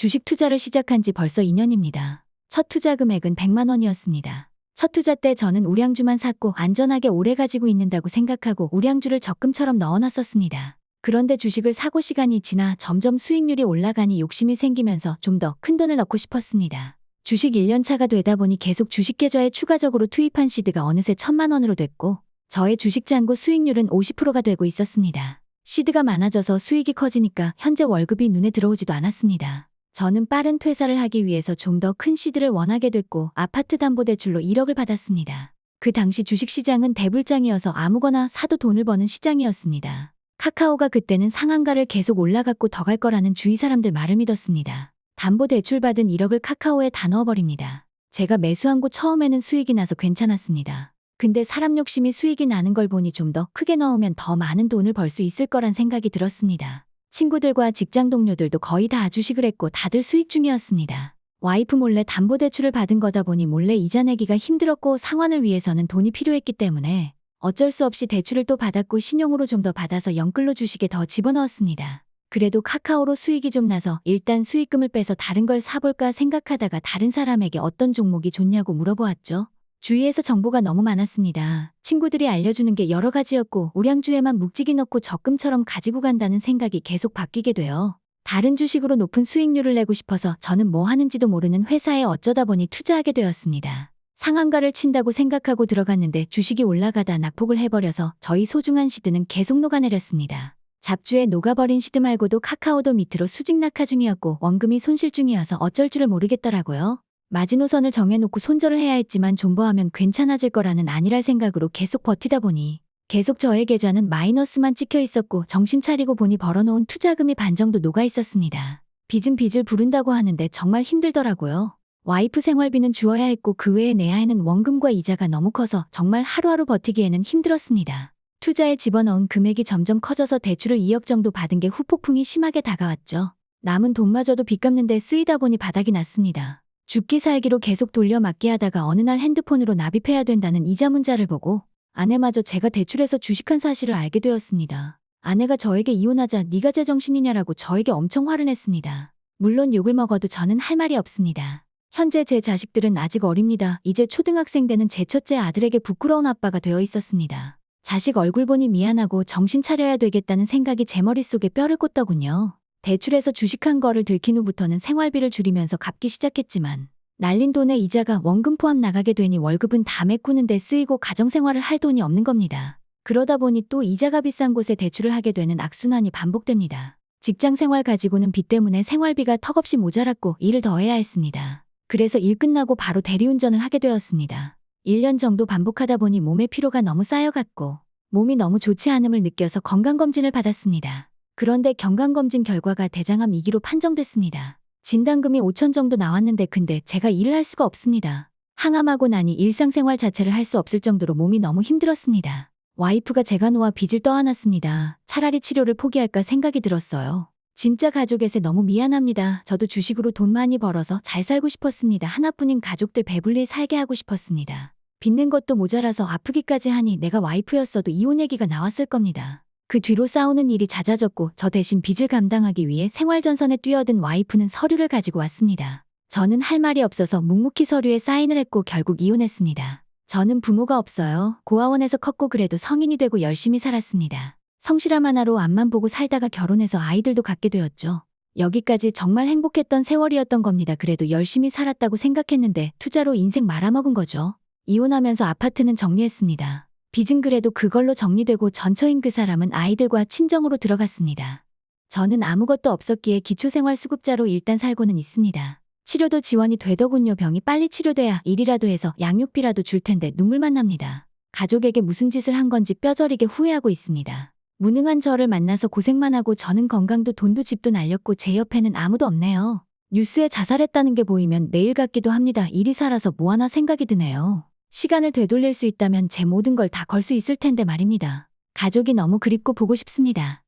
주식 투자를 시작한 지 벌써 2년입니다. 첫 투자 금액은 100만 원이었습니다. 첫 투자 때 저는 우량주만 샀고 안전하게 오래 가지고 있는다고 생각하고 우량주를 적금처럼 넣어놨었습니다. 그런데 주식을 사고 시간이 지나 점점 수익률이 올라가니 욕심이 생기면서 좀 더 큰 돈을 넣고 싶었습니다. 주식 1년차가 되다 보니 계속 주식 계좌에 추가적으로 투입한 시드가 어느새 천만 원으로 됐고 저의 주식 잔고 수익률은 50%가 되고 있었습니다. 시드가 많아져서 수익이 커지니까 현재 월급이 눈에 들어오지도 않았습니다. 저는 빠른 퇴사를 하기 위해서 좀 더 큰 시드를 원하게 됐고 아파트 담보대출로 1억을 받았습니다. 그 당시 주식시장은 대불장이어서 아무거나 사도 돈을 버는 시장이었습니다. 카카오가 그때는 상한가를 계속 올라갔고 더 갈 거라는 주위 사람들 말을 믿었습니다. 담보대출 받은 1억을 카카오에 다 넣어버립니다. 제가 매수한 곳 처음에는 수익이 나서 괜찮았습니다. 근데 사람 욕심이 수익이 나는 걸 보니 좀 더 크게 넣으면 더 많은 돈을 벌 수 있을 거란 생각이 들었습니다. 친구들과 직장 동료들도 거의 다 주식을 했고 다들 수익 중이었습니다. 와이프 몰래 담보대출을 받은 거다 보니 몰래 이자 내기가 힘들었고 상환을 위해서는 돈이 필요했기 때문에 어쩔 수 없이 대출을 또 받았고 신용으로 좀 더 받아서 영끌로 주식에 더 집어넣었습니다. 그래도 카카오로 수익이 좀 나서 일단 수익금을 빼서 다른 걸 사볼까 생각하다가 다른 사람에게 어떤 종목이 좋냐고 물어보았죠. 주위에서 정보가 너무 많았습니다. 친구들이 알려주는 게 여러 가지였고 우량주에만 묵직이 넣고 적금처럼 가지고 간다는 생각이 계속 바뀌게 돼요. 다른 주식으로 높은 수익률을 내고 싶어서 저는 뭐 하는지도 모르는 회사에 어쩌다 보니 투자하게 되었습니다. 상한가를 친다고 생각하고 들어갔는데 주식이 올라가다 낙폭을 해버려서 저희 소중한 시드는 계속 녹아내렸습니다. 잡주에 녹아버린 시드 말고도 카카오도 밑으로 수직 낙하 중이었고 원금이 손실 중이어서 어쩔 줄을 모르겠더라고요. 마지노선을 정해놓고 손절을 해야 했지만 존버하면 괜찮아질 거라는 아니랄 생각으로 계속 버티다 보니 계속 저의 계좌는 마이너스만 찍혀 있었고 정신 차리고 보니 벌어놓은 투자금이 반 정도 녹아 있었습니다. 빚은 빚을 부른다고 하는데 정말 힘들더라고요. 와이프 생활비는 주어야 했고 그 외에 내야 하는 원금과 이자가 너무 커서 정말 하루하루 버티기에는 힘들었습니다. 투자에 집어넣은 금액이 점점 커져서 대출을 2억 정도 받은 게 후폭풍이 심하게 다가왔죠. 남은 돈마저도 빚 갚는 데 쓰이다 보니 바닥이 났습니다. 죽기 살기로 계속 돌려막기 하다가 어느 날 핸드폰으로 납입해야 된다는 이자 문자를 보고 아내마저 제가 대출해서 주식한 사실을 알게 되었습니다. 아내가 저에게 이혼하자 네가 제정신이냐라고 저에게 엄청 화를 냈습니다. 물론 욕을 먹어도 저는 할 말이 없습니다. 현재 제 자식들은 아직 어립니다. 이제 초등학생 되는 제 첫째 아들에게 부끄러운 아빠가 되어 있었습니다. 자식 얼굴 보니 미안하고 정신 차려야 되겠다는 생각이 제 머릿속에 뼈를 꽂더군요. 대출해서 주식한 거를 들킨 후부터는 생활비를 줄이면서 갚기 시작했지만 날린 돈에 이자가 원금 포함 나가게 되니 월급은 다 메꾸는 데 쓰이고 가정생활을 할 돈이 없는 겁니다. 그러다 보니 또 이자가 비싼 곳에 대출을 하게 되는 악순환이 반복됩니다. 직장 생활 가지고는 빚 때문에 생활비가 턱없이 모자랐고 일을 더 해야 했습니다. 그래서 일 끝나고 바로 대리운전을 하게 되었습니다. 1년 정도 반복하다 보니 몸에 피로가 너무 쌓여갔고 몸이 너무 좋지 않음을 느껴서 건강검진을 받았습니다. 그런데 경강검진 결과가 대장암 2기로 판정됐습니다. 진단금이 5천 정도 나왔는데 근데 제가 일을 할 수가 없습니다. 항암하고 나니 일상생활 자체를 할 수 없을 정도로 몸이 너무 힘들었습니다. 와이프가 제가 놓아 빚을 떠안았습니다. 차라리 치료를 포기할까 생각이 들었어요. 진짜 가족에게 너무 미안합니다. 저도 주식으로 돈 많이 벌어서 잘 살고 싶었습니다. 하나뿐인 가족들 배불리 살게 하고 싶었습니다. 빚는 것도 모자라서 아프기까지 하니 내가 와이프였어도 이혼 얘기가 나왔을 겁니다. 그 뒤로 싸우는 일이 잦아졌고 저 대신 빚을 감당하기 위해 생활전선에 뛰어든 와이프는 서류를 가지고 왔습니다. 저는 할 말이 없어서 묵묵히 서류에 사인을 했고 결국 이혼했습니다. 저는 부모가 없어요. 고아원에서 컸고 그래도 성인이 되고 열심히 살았습니다. 성실함 하나로 앞만 보고 살다가 결혼해서 아이들도 갖게 되었죠. 여기까지 정말 행복했던 세월이었던 겁니다. 그래도 열심히 살았다고 생각했는데 투자로 인생 말아먹은 거죠. 이혼하면서 아파트는 정리했습니다. 빚은 그래도 그걸로 정리되고 전처인 그 사람은 아이들과 친정으로 들어갔습니다. 저는 아무것도 없었기에 기초생활수급자로 일단 살고는 있습니다. 치료도 지원이 되더군요. 병이 빨리 치료돼야 일이라도 해서 양육비라도 줄 텐데 눈물만 납니다. 가족에게 무슨 짓을 한 건지 뼈저리게 후회하고 있습니다. 무능한 저를 만나서 고생만 하고 저는 건강도 돈도 집도 날렸고 제 옆에는 아무도 없네요. 뉴스에 자살했다는 게 보이면 내일 같기도 합니다. 일이 살아서 뭐 하나 생각이 드네요. 시간을 되돌릴 수 있다면 제 모든 걸 다 걸 수 있을 텐데 말입니다. 가족이 너무 그립고 보고 싶습니다.